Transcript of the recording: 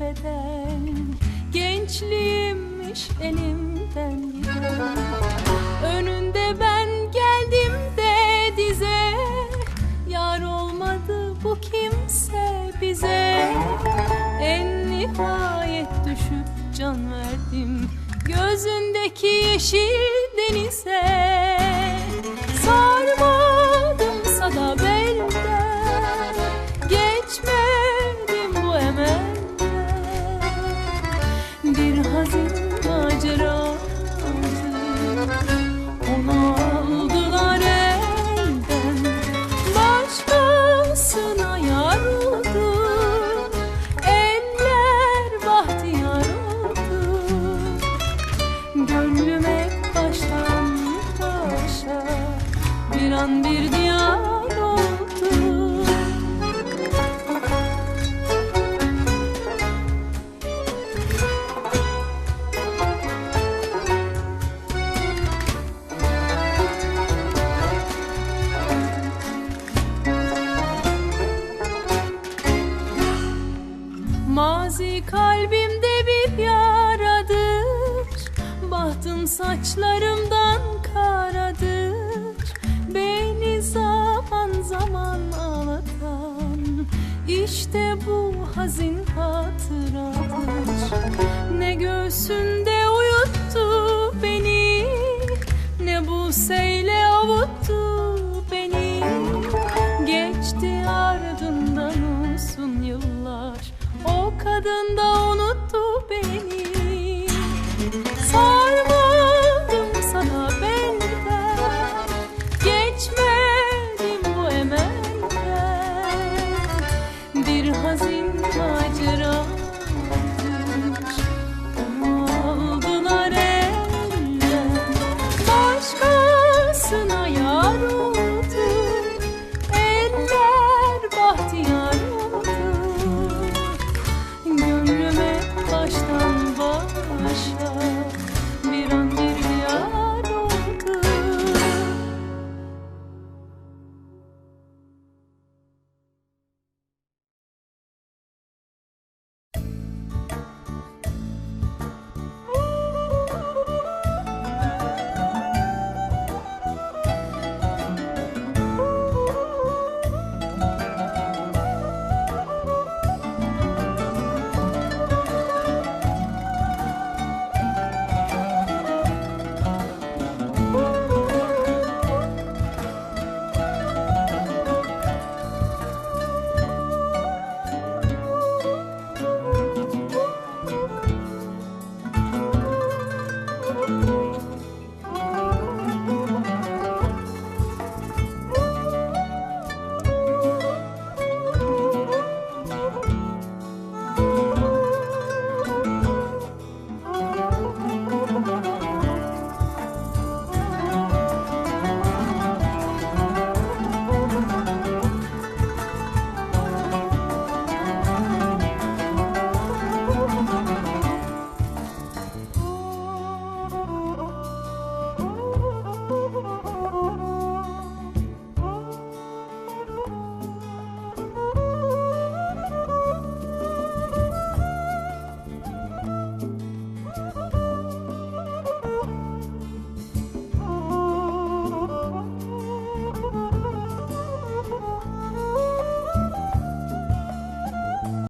bedel Gençliğimmiş elimden. Giden Önünde ben geldim de dize Yar olmadı bu kimse bize. En nihayet düşüp can verdim Gözündeki yeşil denize Bir an bir diyar oldu. Mazi kalbimde bir yaradır. Bahtım saçlarımdan Museyle avuttu